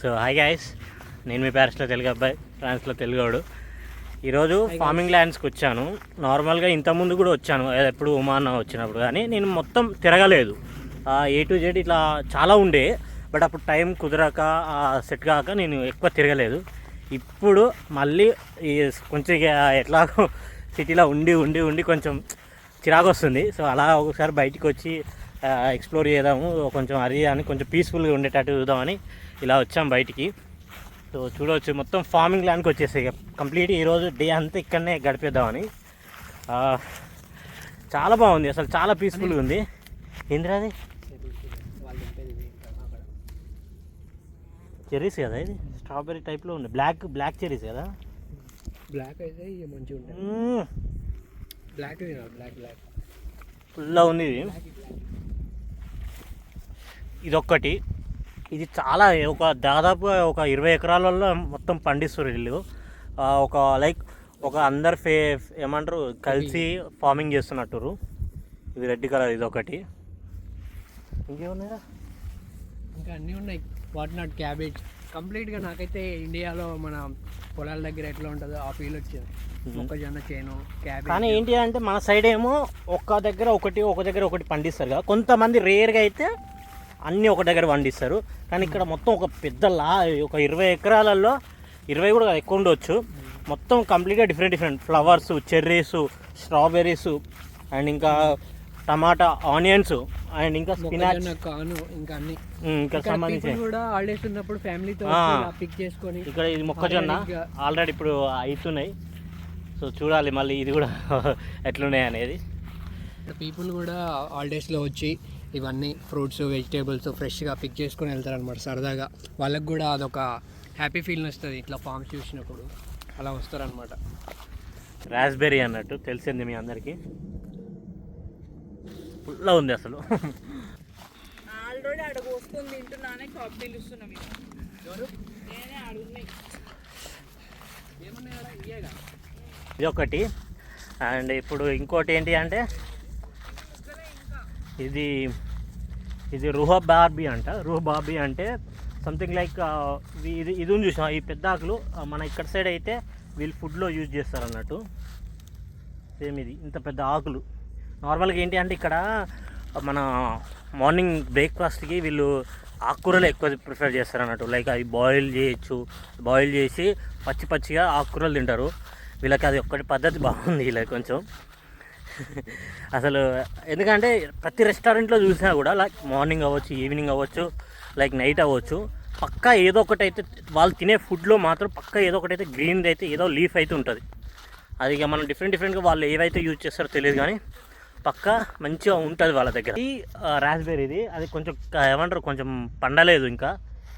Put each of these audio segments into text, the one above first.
So hi guys నేను మీ ప్యారిస్లో తెలుగు అబ్బాయి ఫ్రాన్స్లో తెలుగోడు ఈరోజు ఫార్మింగ్ ల్యాండ్స్కి వచ్చాను. నార్మల్గా ఇంతకుముందు కూడా వచ్చాను. ఎప్పుడు ఉమాన వచ్చినప్పుడు కానీ నేను మొత్తం తిరగలేదు. ఏ టు జెడ్ ఇట్లా చాలా ఉండే. బట్ అప్పుడు టైం కుదరక సెట్ కాక నేను ఎక్కువ తిరగలేదు. ఇప్పుడు మళ్ళీ ఈ కొంచెం ఎట్లాగో సిటీలో ఉండి ఉండి ఉండి కొంచెం చిరాకు వస్తుంది. సో అలా ఒకసారి బయటికి వచ్చి ఎక్స్ప్లోర్ చేద్దాము. కొంచెం అది అని కొంచెం పీస్ఫుల్గా ఉండేటట్టు చూద్దామని ఇలా వచ్చాం బయటికి. సో చూడవచ్చు మొత్తం ఫార్మింగ్ ల్యాండ్కి వచ్చేసాయి. కంప్లీట్ ఈరోజు డే అంతా ఇక్కడనే గడిపేద్దామని. చాలా బాగుంది. అసలు చాలా పీస్ఫుల్గా ఉంది ఏందిరా అది. వాళ్ళు చెప్పేది అక్కడ చెర్రీస్ కదా ఇది? స్ట్రాబెర్రీ టైప్లో ఉంది. బ్లాక్ బ్లాక్ చెర్రీస్ కదా? బ్లాక్ అయితే మంచిగా ఉంటుంది. బ్లాక్ బ్లాక్ బ్లాక్ ఫుల్గా ఉంది ఇది. ఇదొక్కటి. ఇది చాలా ఒక దాదాపు ఒక ఇరవై ఎకరాలలో మొత్తం పండిస్తారు వీళ్ళు ఆ, ఒక లైక్ ఒక అందరు ఫే ఏమంటారు కలిసి ఫార్మింగ్ చేస్తున్నట్టురు ఇది రెడ్ కలర్ ఇది ఒకటి ఇంకేమున్నాయా ఇంకా అన్నీ ఉన్నాయి. What not cabbage. కంప్లీట్గా నాకైతే ఇండియాలో మన పొలాల దగ్గర ఎట్లా ఉంటుందో ఆ ఫీల్ వచ్చింది. మొక్కజొన్న చేను క్యాబేజ్. కానీ ఏంటి అంటే మన సైడ్ ఏమో ఒక దగ్గర ఒకటి ఒక దగ్గర ఒకటి పండిస్తారు కదా. కొంతమంది రేర్గా అయితే అన్నీ ఒక దగ్గర పండిస్తారు. కానీ ఇక్కడ మొత్తం ఒక పెద్ద లా ఒక ఇరవై ఎకరాలలో ఇరవై కూడా ఎక్కువ ఉండొచ్చు. మొత్తం కంప్లీట్గా different different flowers cherries strawberries and ఇంకా టమాటా ఆనియన్స్ అండ్ ఇంకా స్పినాచ్. ఇంకా అన్ని. ఇంకా ఇక్కడ సంబంధించి people కూడా హాలిడేస్ ఉన్నప్పుడు ఫ్యామిలీతో ఆ. పిక్ చేసుకొని ఇక్కడ ఇది మొక్కజొన్న. ఆల్రెడీ ఇప్పుడు అవుతున్నాయి. సో చూడాలి మళ్ళీ ఇది కూడా ఎట్లున్నాయి అనేది. పీపుల్ కూడా హాలిడేస్లో వచ్చి ఇవన్నీ ఫ్రూట్స్ వెజిటేబుల్స్ ఫ్రెష్గా పిక్ చేసుకొని వెళ్తారనమాట సరదాగా. వాళ్ళకి కూడా అదొక హ్యాపీ ఫీల్ వస్తుంది ఇట్లా ఫామ్స్ చూసినప్పుడు. అలా వస్తారనమాట రాస్బెర్రీ అన్నట్టు తెలిసింది మీ అందరికీ. ఫుల్లా ఉంది అసలు. ఆల్రెడీ ఆడ కోసుకొని తింటున్నానే కాపు పిలుస్తున్నా మీకు. నేనే ఆడున్నాయి ఇది ఒకటి అండ్ ఇప్పుడు ఇంకోటి ఏంటి అంటే ఇది ఇది రుహ బార్బీ అంట. రుహబార్బీ అంటే సంథింగ్ లైక్ ఇది ఇది ఉంది చూసాం ఈ పెద్ద ఆకులు మన ఇక్కడ సైడ్ అయితే వీళ్ళు ఫుడ్లో యూజ్ చేస్తారు అన్నట్టు సేమ్ ఇది ఇంత పెద్ద ఆకులు. నార్మల్గా ఏంటి అంటే ఇక్కడ మన మార్నింగ్ బ్రేక్ఫాస్ట్కి వీళ్ళు ఆకుకూరలు ఎక్కువ ప్రిఫర్ చేస్తారు అన్నట్టు లైక్ అవి బాయిల్ చేయొచ్చు బాయిల్ చేసి పచ్చి పచ్చిగా ఆకుకూరలు తింటారు. వీళ్ళకి అది ఒక్కటి పద్ధతి బాగుంది ఇలా కొంచెం. అసలు ఎందుకంటే ప్రతి రెస్టారెంట్లో చూసినా కూడా లైక్ మార్నింగ్ అవ్వచ్చు ఈవినింగ్ అవ్వచ్చు లైక్ నైట్ అవ్వచ్చు పక్కా ఏదో ఒకటి అయితే వాళ్ళు తినే ఫుడ్లో మాత్రం పక్కా ఏదో ఒకటి అయితే గ్రీన్ అయితే ఏదో లీఫ్ అయితే ఉంటుంది. అది ఇక మనం డిఫరెంట్ డిఫరెంట్గా వాళ్ళు ఏవైతే యూజ్ చేస్తారో తెలియదు కానీ పక్కా మంచిగా ఉంటుంది వాళ్ళ దగ్గర. ఈ రాస్బెర్రీది అది కొంచెం ఏమంటారు కొంచెం పండలేదు ఇంకా.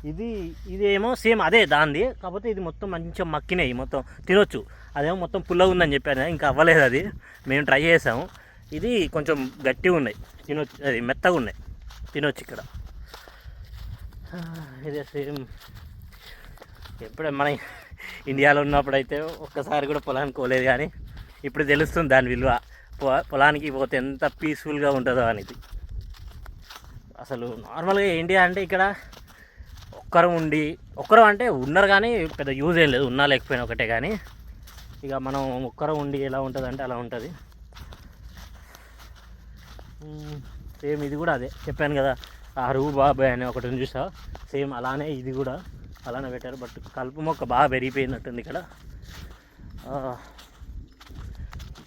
ఇది ఇదేమో సేమ్ అదే దాంది. కాకపోతే ఇది మొత్తం మంచిగా మక్కినాయి. మొత్తం తినొచ్చు. అదేమో మొత్తం పుల్లగా ఉందని చెప్పాను. ఇంకా అవ్వలేదు అది. మేము ట్రై చేసాము. ఇది కొంచెం గట్టిగా ఉన్నాయి. తినొచ్చు. అది మెత్తగా ఉన్నాయి. తినొచ్చు ఇక్కడ. ఇదే సేమ్. ఎప్పుడే మన ఇండియాలో ఉన్నప్పుడైతే ఒక్కసారి కూడా పొలానికి పోలేదు కానీ ఇప్పుడు తెలుస్తుంది దాని విలువ. పొ- పొలానికి పోతే ఎంత పీస్ఫుల్గా ఉంటుందో అనేది. అసలు నార్మల్గా ఇండియా అంటే ఇక్కడ ఒక్కరు ఉండి ఒక్కరు అంటే ఉన్నారు కానీ పెద్ద యూజ్ ఏం లేదు ఉన్నా లేకపోయినా ఒకటే కానీ. ఇక మనం ఒక్కరు ఉండి ఎలా ఉంటుంది అంటే అలా ఉంటుంది. సేమ్ ఇది కూడా అదే. చెప్పాను కదా ఆ బాబాయ్ అని ఒకటి చూసా సేమ్ అలానే ఇది కూడా అలానే పెట్టారు. బట్ కలుపు మొక్క బాగా పెరిగిపోయినట్టుంది ఇక్కడ.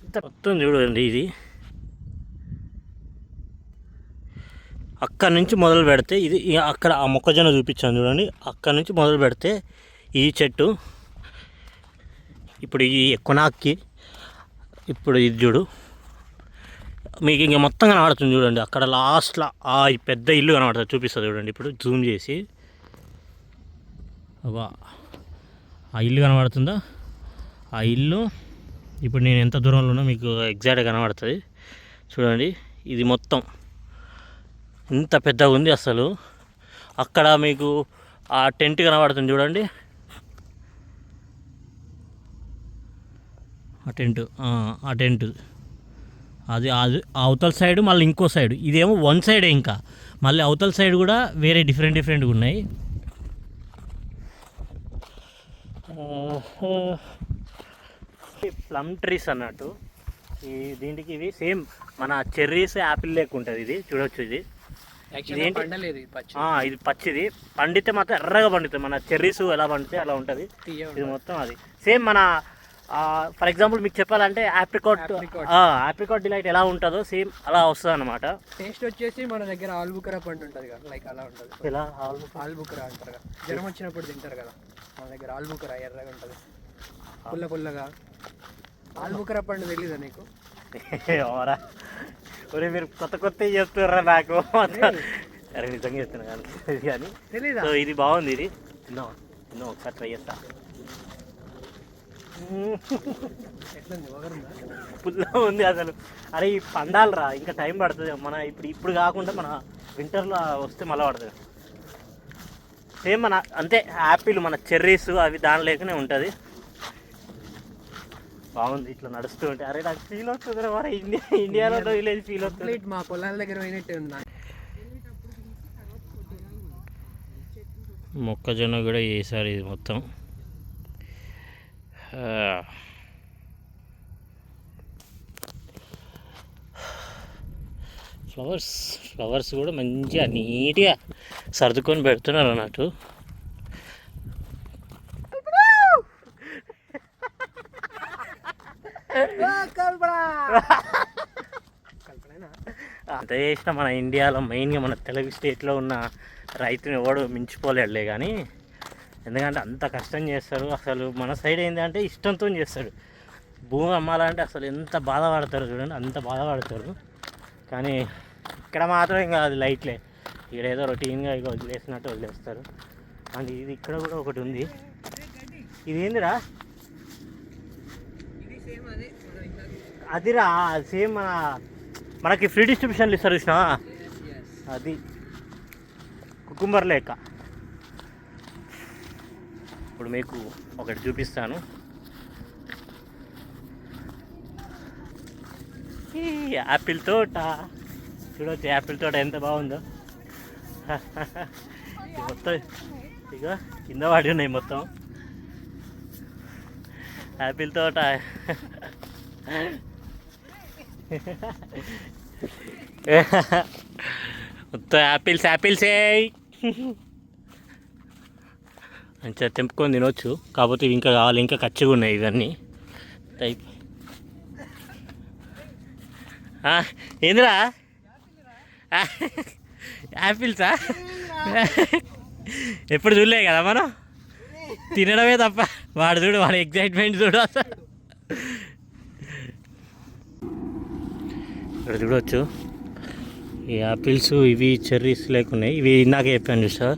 ఇంత మొత్తం చూడండి ఇది. అక్కడ నుంచి మొదలు పెడితే ఇది ఇక అక్కడ ఆ మొక్కజొన్న చూపించాను చూడండి. అక్కడ నుంచి మొదలు పెడితే ఈ చెట్టు ఇప్పుడు ఈ కొనాక్కి ఇప్పుడు ఇది చూడు. మీకు ఇంక మొత్తం కనబడుతుంది చూడండి. అక్కడ లాస్ట్లో ఆ పెద్ద ఇల్లు కనబడుతుంది చూపిస్తుంది చూడండి. ఇప్పుడు జూమ్ చేసి. అబ్బా ఆ ఇల్లు కనబడుతుందా? ఆ ఇల్లు ఇప్పుడు నేను ఎంత దూరంలో ఉన్నా మీకు ఎగ్జాక్ట్గా కనబడుతుంది. చూడండి ఇది మొత్తం. ఇంత పెద్దగా ఉంది అసలు. అక్కడ మీకు ఆ టెంట్ కనబడుతుంది చూడండి. ఆ టెంట్ ఆ టెంట్. అది అది అవతల సైడ్ మళ్ళీ ఇంకో సైడ్. ఇదేమో వన్ సైడే ఇంకా. మళ్ళీ అవతల సైడ్ కూడా వేరే డిఫరెంట్ డిఫరెంట్గా ఉన్నాయి. ప్లమ్ ట్రీస్ అన్నట్టు. ఈ దీనికి ఇవి సేమ్. మన చెర్రీస్ యాపిల్ లేకుంటుంది ఉంటుంది ఇది. చూడొచ్చు ఇది. ఇది పచ్చిది. పండితే మాత్రం ఎర్రగా పండుతుంది. మన చెర్రీస్ ఎలా పండితే అలా ఉంటుంది. ఇది మొత్తం అది. సేమ్ మన ఫర్ ఎగ్జాంపుల్ మీకు చెప్పాలంటే ఆప్రికాట్. ఆప్రికాట్. డిలైట్ ఎలా ఉంటుందో సేమ్ అలా వస్తుంది అనమాట టేస్ట్ వచ్చేసి మన దగ్గర ఆల్బుకరా పండు ఉంటుంది కదా లైక్ అలా ఉంటుంది. ఎలా? ఆల్బుకరా? అంటారు కదా. జ్వరం వచ్చినప్పుడు తింటారు కదా మన దగ్గర ఆల్బుకరా ఎర్రగా ఉంటుంది. పుల్ల పుల్లగా. ఆల్బుకరా పండు తెలీదా నీకు? ఓరా ఒరే మీరు కొత్త కొత్త చెప్తున్నారా నాకు అరే నిజంగా చెప్తున్నా కానీ ఇది కానీ సో ఇది బాగుంది ఇది తిన్నాం తిన్నాం ఒకసారి ట్రై చేస్తా పుల్ల ఉంది అసలు అరే ఈ పండాలరా ఇంకా టైం పడుతుంది మన ఇప్పుడు ఇప్పుడు కాకుండా మన వింటర్లో వస్తే మళ్ళీ పడుతుంది సేమ్ మన అంతే యాపిల్ మన చెర్రీస్ అవి దాని లేకనే ఉంటుంది బాగుంది ఇట్లా నడుస్తూ ఉంటే. అరే నాకు ఫీల్ అవుతుంది మరి. ఇండియా ఇండియాలో విలేజ్ ఫీల్ అవుతుంది మా పొలాల దగ్గర పోయినట్టే ఉంది మొక్కజొన్న కూడా వేసారు ఇది మొత్తం. ఫ్లవర్స్ ఫ్లవర్స్ కూడా మంచిగా నీట్గా సర్దుకొని పెడుతున్నారు అన్నట్టు. చేసిన మన ఇండియాలో మెయిన్గా మన తెలుగు స్టేట్లో ఉన్న రైతుని ఎవడు మించిపోలేడులే కానీ ఎందుకంటే అంత కష్టం చేస్తారు అసలు మన సైడ్ ఏంటంటే ఇష్టంతో చేస్తాడు. భూమి అమ్మాలంటే అసలు ఎంత బాధపడతారు చూడండి అంత బాధపడతారు. కానీ ఇక్కడ మాత్రం ఇంకా అది లైట్లే. ఇక్కడ ఏదో రొటీన్గా ఇక వదిలేసినట్టు వదిలేస్తారు. అండ్ ఇది ఇక్కడ కూడా ఒకటి ఉంది. ఇది ఏందిరా? అదిరా సేమ్ మన మనకి ఫ్రీ డిస్ట్రిబ్యూషన్లు ఇస్తారు చూసినా అది. కుకుంబర్ లేక ఇప్పుడు మీకు ఒకటి చూపిస్తాను. ఈ యాపిల్ తోట. చూడొచ్చు యాపిల్ తోట ఎంత బాగుందో. మొత్తం ఇక కింద పడి ఉన్నాయి మొత్తం. యాపిల్ తోట. మొత్తం యాపిల్స్ యాపిల్సే మంచిగా తెంపుకొని తినొచ్చు. కాకపోతే ఇవి ఇంకా కావాలి ఇంకా ఖర్చుగా ఉన్నాయి ఇవన్నీ. టైప్. ఏందిరా? యాపిల్సా ఎప్పుడు చూడలే కదా మనం? తినడమే తప్ప. వాడు చూడు వాడు ఎగ్జైట్మెంట్ చూడు అసలు. ఇక్కడ చూడవచ్చు ఈ యాపిల్స్ ఇవి చెర్రీస్ లేకున్నాయి. ఇవి ఇందాక చెప్పాను చూసా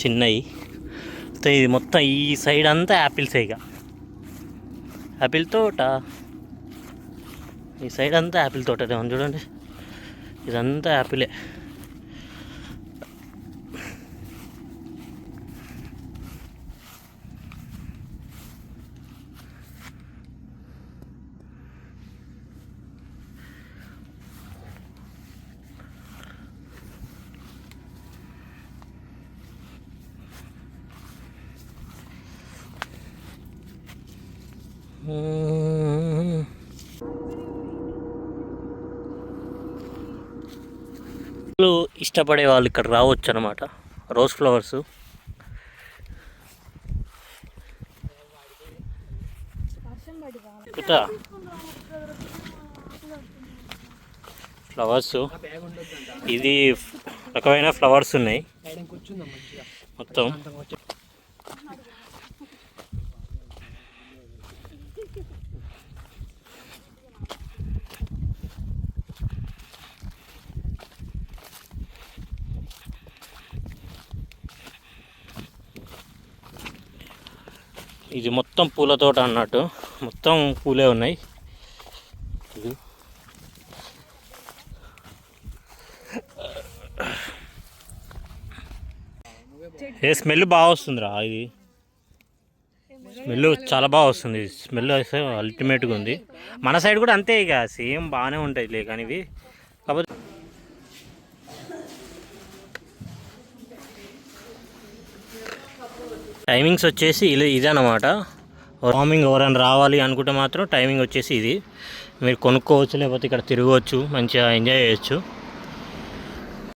చిన్నవి ఇది మొత్తం ఈ సైడ్ అంతా యాపిల్సే ఇక. యాపిల్ తోట? ఈ సైడ్ అంతా యాపిల్ తోట ఉంది చూడండి. ఇదంతా యాపిలే ఇష్టపడే వాళ్ళు ఇక్కడ రావచ్చు అనమాట రోజ్ ఫ్లవర్స్ ఫ్లవర్స్ ఇది రకమైన ఫ్లవర్స్ ఉన్నాయి. మొత్తం. ఇది మొత్తం పూల తోట అన్నట్టు. మొత్తం పూలే ఉన్నాయి. ఇది. ఏ స్మెల్ బాగా వస్తుందిరా ఇది. స్మెల్ చాలా బాగా వస్తుంది. స్మెల్ అయితే అల్టిమేట్గా ఉంది. మన సైడ్ కూడా అంతే ఇక సేమ్ బాగానే ఉంటాయి లే కానీ ఇవి కాకపోతే టైమింగ్స్ వచ్చేసి ఇది ఇదన్నమాట ఫార్మింగ్ ఎవరైనా రావాలి అనుకుంటే మాత్రం టైమింగ్ వచ్చేసి ఇది. మీరు కొనుక్కోవచ్చు లేకపోతే ఇక్కడ తిరగవచ్చు మంచిగా ఎంజాయ్ చేయొచ్చు.